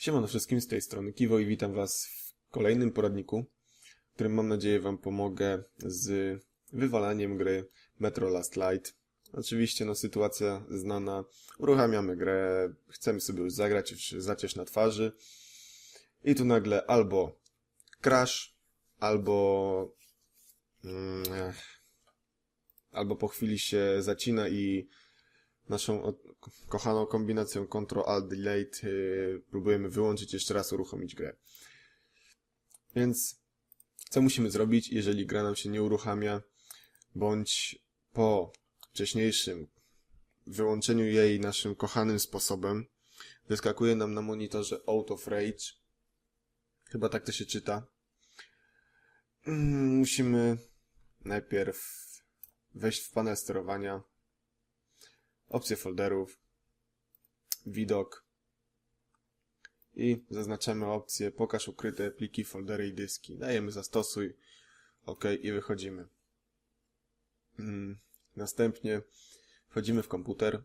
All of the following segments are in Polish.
Siemano wszystkim, z tej strony Kiwo i witam Was w kolejnym poradniku, w którym mam nadzieję Wam pomogę z wywalaniem gry Metro Last Light. Oczywiście, no sytuacja znana, uruchamiamy grę, chcemy sobie już zagrać, już zacież na twarzy i tu nagle albo crash, albo mm, albo po chwili się zacina i naszą kochaną kombinacją Ctrl-Alt-Delete yy, próbujemy wyłączyć jeszcze raz uruchomić grę. Więc co musimy zrobić, jeżeli gra nam się nie uruchamia, bądź po wcześniejszym wyłączeniu jej naszym kochanym sposobem, wyskakuje nam na monitorze Out of Rage. Chyba tak to się czyta. Mm, Musimy najpierw wejść w panel sterowania, opcje folderów, widok i zaznaczamy opcję pokaż ukryte pliki, foldery i dyski. Dajemy zastosuj, OK i wychodzimy. Mm, Następnie wchodzimy w komputer,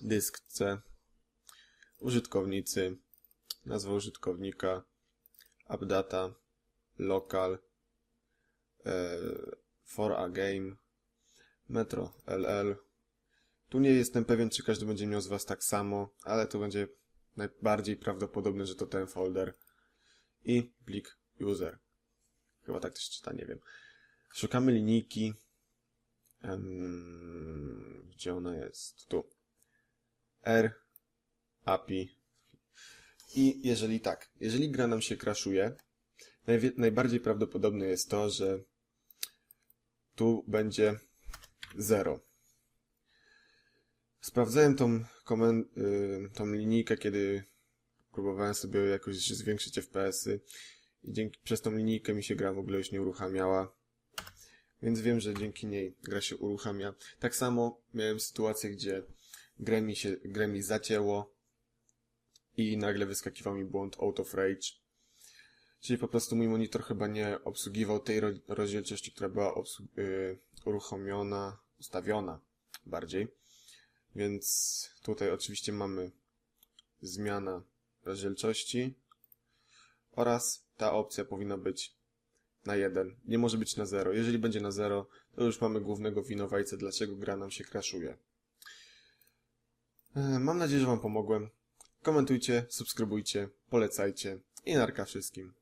dysk C, użytkownicy, nazwa użytkownika, appdata, local, e, for a game, metro LL, tu nie jestem pewien, czy każdy będzie miał z Was tak samo, ale to będzie najbardziej prawdopodobne, że to ten folder. I plik user. Chyba tak to się czyta, nie wiem. Szukamy linijki. Em, gdzie ona jest? Tu. R. API. I jeżeli tak, jeżeli gra nam się crashuje, najbardziej prawdopodobne jest to, że tu będzie 0. Sprawdzałem tą, komen- y, tą linijkę, kiedy próbowałem sobie jakoś zwiększyć FPS-y i dzięki, przez tą linijkę mi się gra w ogóle już nie uruchamiała. Więc wiem, że dzięki niej gra się uruchamia. Tak samo miałem sytuację, gdzie grę mi, się, grę mi zacięło i nagle wyskakiwał mi błąd Out of Rage. Czyli po prostu mój monitor chyba nie obsługiwał tej ro- rozdzielczości, która była y, uruchomiona, ustawiona bardziej. Więc tutaj oczywiście mamy zmiana rozdzielczości oraz ta opcja powinna być na 1. Nie może być na 0. Jeżeli będzie na 0, to już mamy głównego winowajcę, dlaczego gra nam się crashuje. E, Mam nadzieję, że Wam pomogłem. Komentujcie, subskrybujcie, polecajcie i narka wszystkim.